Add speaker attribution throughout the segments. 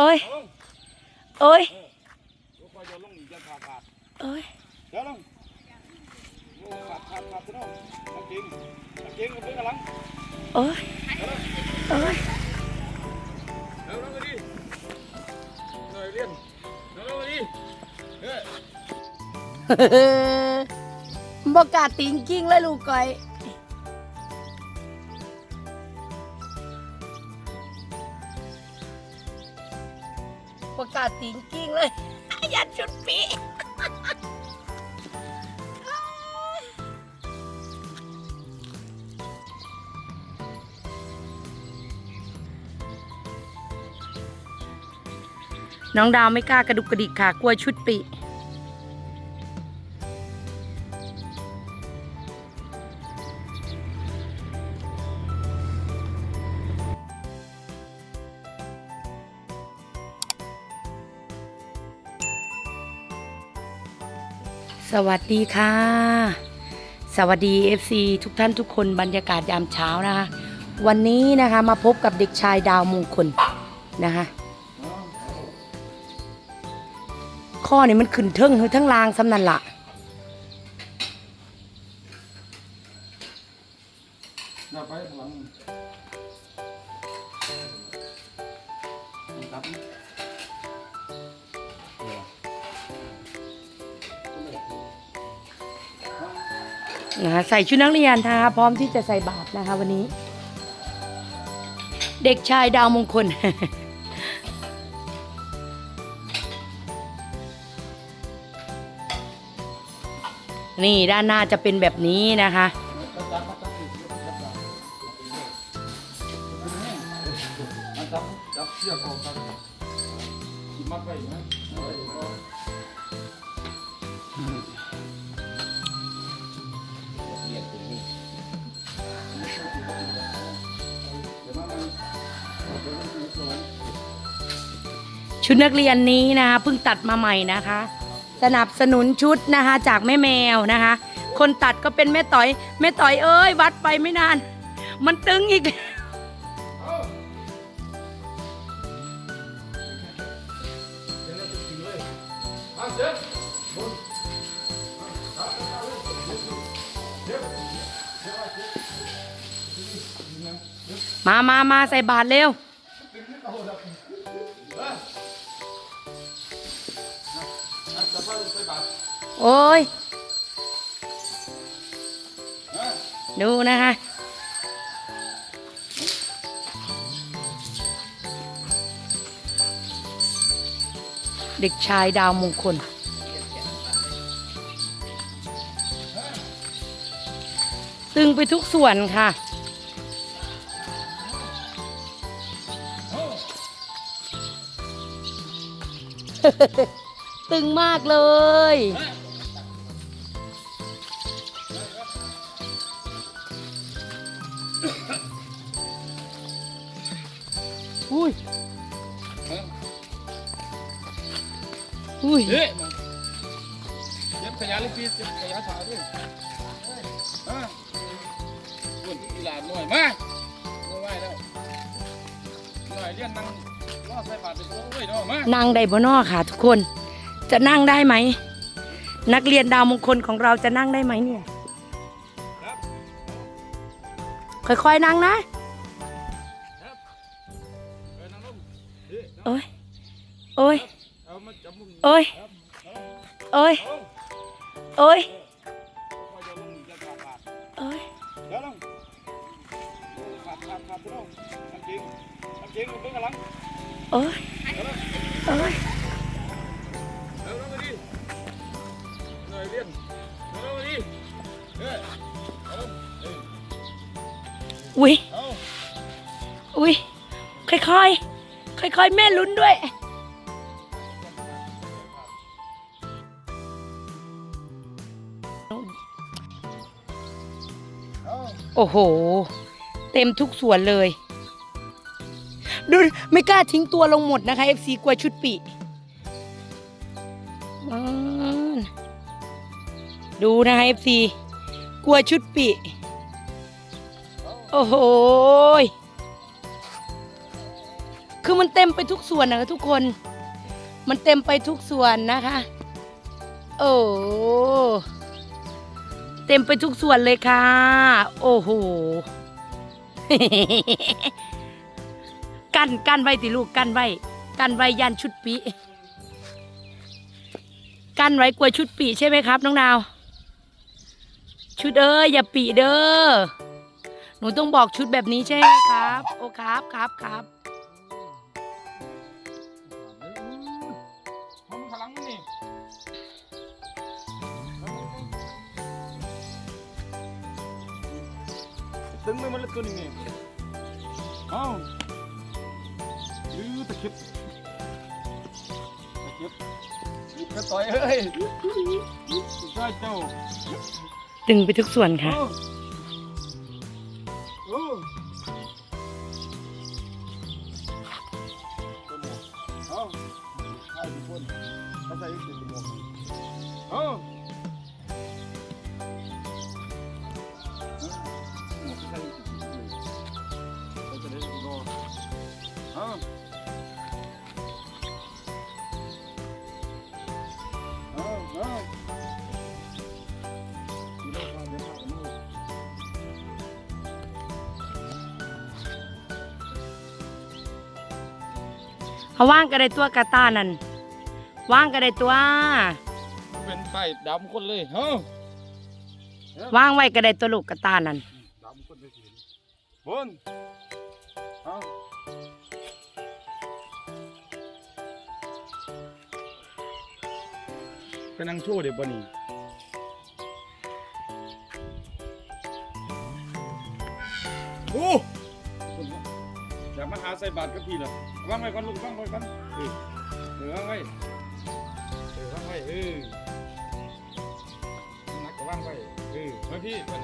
Speaker 1: โอ้ย
Speaker 2: เอาลง
Speaker 1: โอ้ย
Speaker 2: ลูกคอยโยนลงอีกจะขาดขาด
Speaker 1: โอ้ย
Speaker 2: เดี๋ยวลงโอ้ขาดขาดขาดพี่น้องนักจริงนักจริงมันเป็นกำลัง
Speaker 1: โอ้ยโอ้ย
Speaker 2: เดี๋ยวลงไปดิหน่อยเรียนเดี๋ยวลงไปดิเฮ้ย
Speaker 1: บอกกล้าติงกิ้งเลยลูกก้อย ประกาศติงกิ้งเลย ยันชุดปีน้องดาวไม่กล้ากระดุกกระดิกค่ะกลัวชุดปี สวัสดีค่ะ สวัสดี FC ทุกท่านทุกคนบรรยากาศยามเช้านะคะ วันนี้นะคะมาพบกับเด็กชายดาวมงคลนะคะ ข้อนี่มันขึ้นเทิงคือทั้งลางสำนันละ ใส่ชุดนักเรียนนะคะพร้อมที่จะใส่บาตรนะคะ วันนี้ เด็กชายดาวมงคล นี่ด้านหน้าจะเป็นแบบนี้นะคะ
Speaker 2: ชุดนักเรียนนี้นะ
Speaker 1: คะเพิ่งตัดมาใหม่นะคะ สนับสนุนชุดนะคะจากแม่แมวนะคะ คนตัดก็เป็นแม่ต่อย แม่ต่อยเอ้ย วัดไปไม่นาน มันตึงอีก
Speaker 2: เอาเดี๋ยวเราจะกิน
Speaker 1: โอ้ย ดูนะคะ เด็กชายดาวมงคล ตึงไปทุกส่วนค่ะตึงมากเลย อุ้ย
Speaker 2: ฮะ
Speaker 1: อุ้ย
Speaker 2: เฮ้ยมาเย็บขยะเลยพี่เย็บขยะขาด้วยฮะคุณอีหลานหน่อยมาไม่ไหวแล้วหน่อยเรียนนั่งรอใส่บาทไปโอ้ยเนาะมา
Speaker 1: นั่งได้บนนอค่ะทุกคน จะนั่งได้ไหม นักเรียนดาวมงคลของเราจะนั่งได้ไหมเนี่ย
Speaker 2: ครับ
Speaker 1: ค่อยๆนั่งนะ
Speaker 2: เฮ้ย
Speaker 1: โอ้ย โอ้ย
Speaker 2: เอามาจับมุม
Speaker 1: โอ้ย
Speaker 2: ครับเอา
Speaker 1: โอ้ย
Speaker 2: เอา
Speaker 1: โอ้ย
Speaker 2: คอยโยนลงอีกจะขาดขาด
Speaker 1: โอ้ย
Speaker 2: เดี๋ยวลงขาดขาดขาดพี่น้องน้ำจริงน้ำจริงมันเป็นกำลัง
Speaker 1: โอ้ย
Speaker 2: เดี๋ยวลง
Speaker 1: โอ้ย
Speaker 2: เดี๋ยวลงไปดิหน่อยเรียนเดี๋ยวลงไปดิเฮ้ยเอาลงเฮ้ย
Speaker 1: อุ้ย
Speaker 2: เอา
Speaker 1: อุ้ย ค่อยๆ ค่อยๆ แม่ลุ้นด้วย โอ้โห เต็มทุกส่วนเลย ดูไม่กล้าทิ้งตัวลงหมดนะคะ FC กลัวชุดปีดูนะคะ FC กลัวชุดปีโอ้โห คือมันเต็มไปทุกส่วนนะคะทุกคน มันเต็มไปทุกส่วนนะคะ โอ้เต็มไปทุกส่วนเลยค่ะ โอ้โหกันกันไว้ติลูกกันไว้กันไว้ยันชุดปีกันไว้กลัวชุดปีใช่ไหมครับ น้องดาว ชุดเอ้ยอย่าปีเด้อหนูต้องบอกชุดแบบนี้ใช่ไหมครับ โอ้ครับครับครับ
Speaker 2: ตึงไม่มันละตัวนี้นี่เอ้ายื้อตะเข็บตะเข็บยื้อกระต่อยเอ้ยช่วยเจ้า
Speaker 1: ตึงไปทุกส่วนค่ะ
Speaker 2: โอ้โอ้เอาให้ทุกคนเขาใส่ถุงหมวกเอาเอา
Speaker 1: เขาว่างกันได้ตัวกาตานั่นว่างกันได้ตัว
Speaker 2: เป็นไฟดำคนเลยเฮ้อ
Speaker 1: ว่างไว้กันได้ตัวลูกกาตานั่น
Speaker 2: ดำคนเลยสิบนเอาไปนั่งโชว์เดี๋ยวบนี่โอ้ อย่ามาหาใส่บาตรกับพี่เหรอวางไว้ก่อนลูกวางไว้ก่อนเออเออวางไว้เออวางไว้เออนักก็วางไว้เออไว้พี่มัน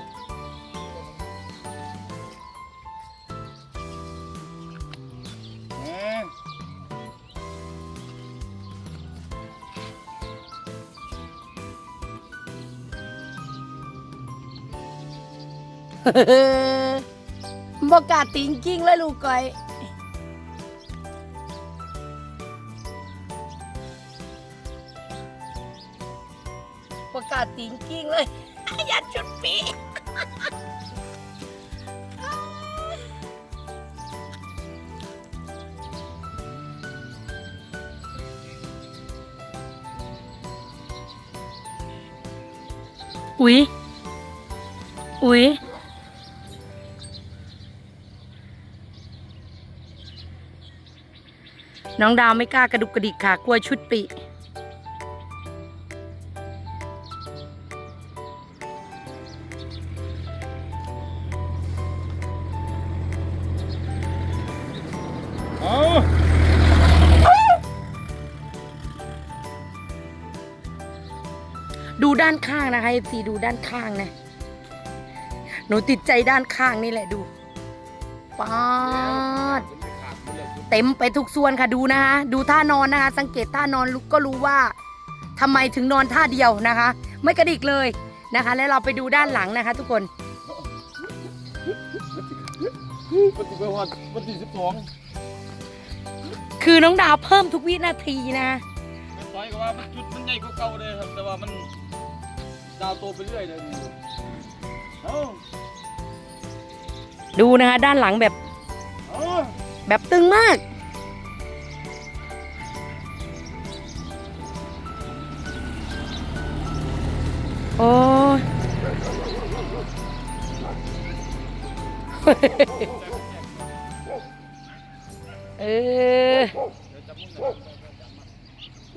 Speaker 2: เอ๊ะ
Speaker 1: บอกกาติงกิ้งเลยลูกก้อย ประกาศติงกิ้งเลย ยันชุดปีอุ๊ย อุ๊ย น้องดาวไม่กล้ากระดุกกระดิกค่ะ กลัวชุดปี ดูด้านข้างนะคะเอฟซีดูด้านข้างนะ หนูติดใจด้านข้างนี่แหละดูป๊าดเต็มไปทุกส่วนค่ะดูนะคะดูท่านอนนะคะ สังเกตท่านอนลุกก็รู้ว่าทำไมถึงนอนท่าเดียวนะคะ ไม่กระดิกเลยนะคะ แล้วเราไปดูด้านหลังนะคะ ทุกคน
Speaker 2: ปฏิบัติวันวันที่สิบสอง
Speaker 1: คือน้องดาวเพิ่มทุกวินาทีนะ
Speaker 2: แม่ต้อยก็ว่ามันจุดมันใหญ่กว่าเก่าเลยครับแต่ว่ามัน ดาวโตไปเรื่อยเลยนี่เอา
Speaker 1: ดูนะคะด้านหลังแบบ
Speaker 2: เอา
Speaker 1: แบบตึงมาก โอ้ย เออ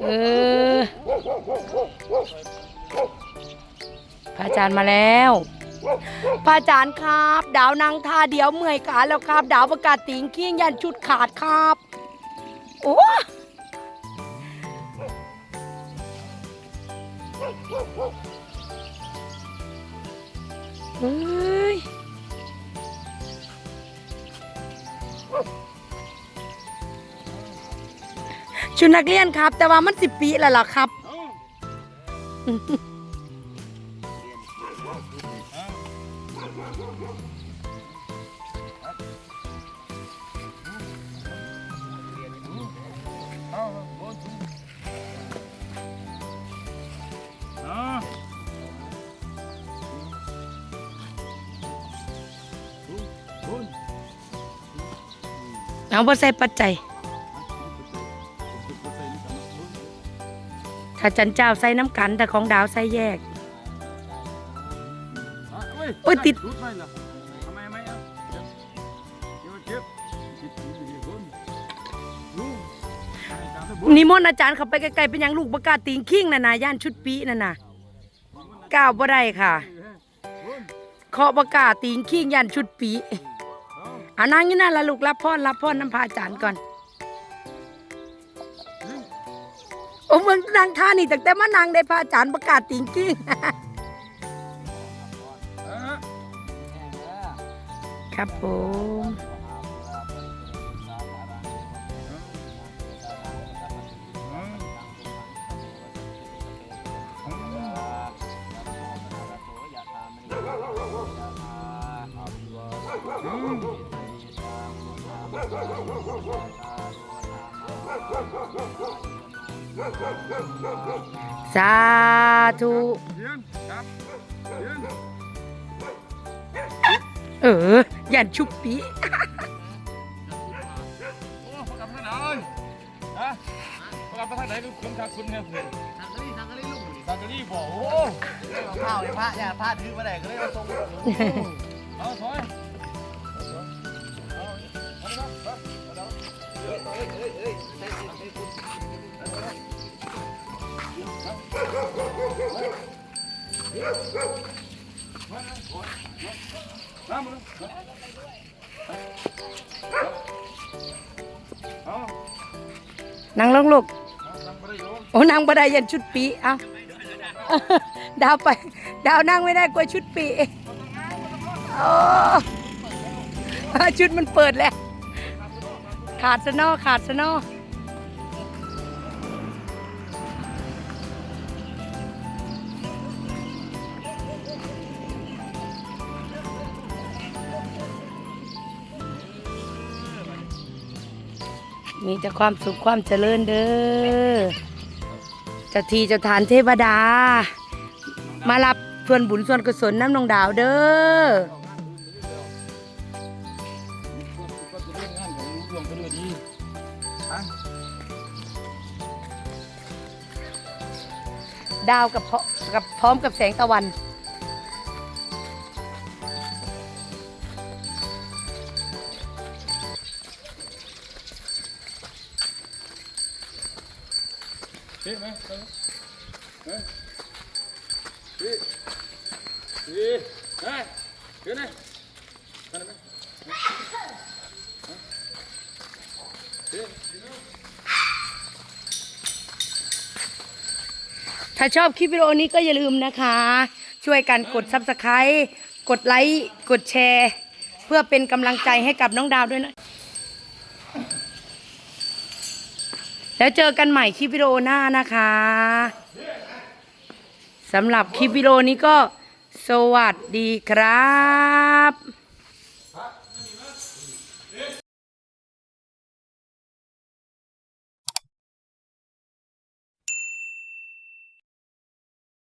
Speaker 1: เออ พระอาจารย์มาแล้วพระอาจารย์ครับ ดาวนั่งท่าเดียวเมื่อยขาแล้วครับ ดาวประกาศติงเกี้ยงยันชุดขาดครับ โอ้เฮ้ยชุดนักเรียนครับ แต่ว่ามันสิบปีแล้วล่ะครับ
Speaker 2: เอา
Speaker 1: บ่ใส่ปัจจัยถ้าจันเจ้าใส่น้ำกันแต่ของดาวใส่แยก โอ้ยติด
Speaker 2: รุดไม่เหรอทำไมไม่เอาเจ็บเจ็บเจ็บติดอยู่ที่คนดูให้ตามไปบุญ
Speaker 1: นิมนต์อาจารย์เข้าไปใกล้ๆเป็นหยังลูกประกาศติงคิงน่ะนะย่านชุดปีนั่นน่ะก้าวบ่ได้ค่ะ
Speaker 2: บุญ
Speaker 1: เคาะประกาศติงคิงย่านชุดปี
Speaker 2: เอา
Speaker 1: อ่านั่งอยู่นั่นละลูกรับพรรับพรน้ำพาจานก่อน โอ้เมืองนางท่านี่ตั้งแต่มานางได้พาจานประกาศติงกิ้งครับผม สาธุ
Speaker 2: เยืนครับเอ
Speaker 1: อย่านชุบปี
Speaker 2: โอ้ประกับทางไหนฮะประกับทางไหนคือคุณครับคุณเนี่ยเอน
Speaker 3: ทางกะลี่ทางกะลี่ลูกหมู
Speaker 2: ซากะรี่บอกโอ้
Speaker 3: ข้าวเลยพระอย่าพระถือมาไหนก็เลยมาส่ง
Speaker 2: เอาถอย นา
Speaker 1: งลงลูก
Speaker 2: โอ้
Speaker 1: นั่งบ่ได้ยันชุดปีเอาดาวไป ดาวนั่งไม่ได้กลัวชุดปีโอ้ชุดมันเปิดแล้ว ขาดสนอขาดสนอมีแต่ความสุขความเจริญเด้อเจ้าทีเจ้าทานเทวดา มารับส่วนบุญส่วนกุศลน้ำนองดาวเด้อ
Speaker 2: ดา
Speaker 1: วกับกับพร้อมกับแสงตะวัน
Speaker 2: เฮ้ยไหมเฮ้ยเฮ้ยเฮ้ยเฮ้ยเฮ้ยเฮ้ยนะ
Speaker 1: ถ้าชอบคลิปวิดีโอนี้ก็อย่าลืมนะคะ ช่วยกันกด subscribe กดไลค์กดแชร์ เพื่อเป็นกำลังใจให้กับน้องดาวด้วยนะ แล้วเจอกันใหม่คลิปวิดีโอหน้านะคะสำหรับคลิปวิดีโอนี้ก็สวัสดีครับ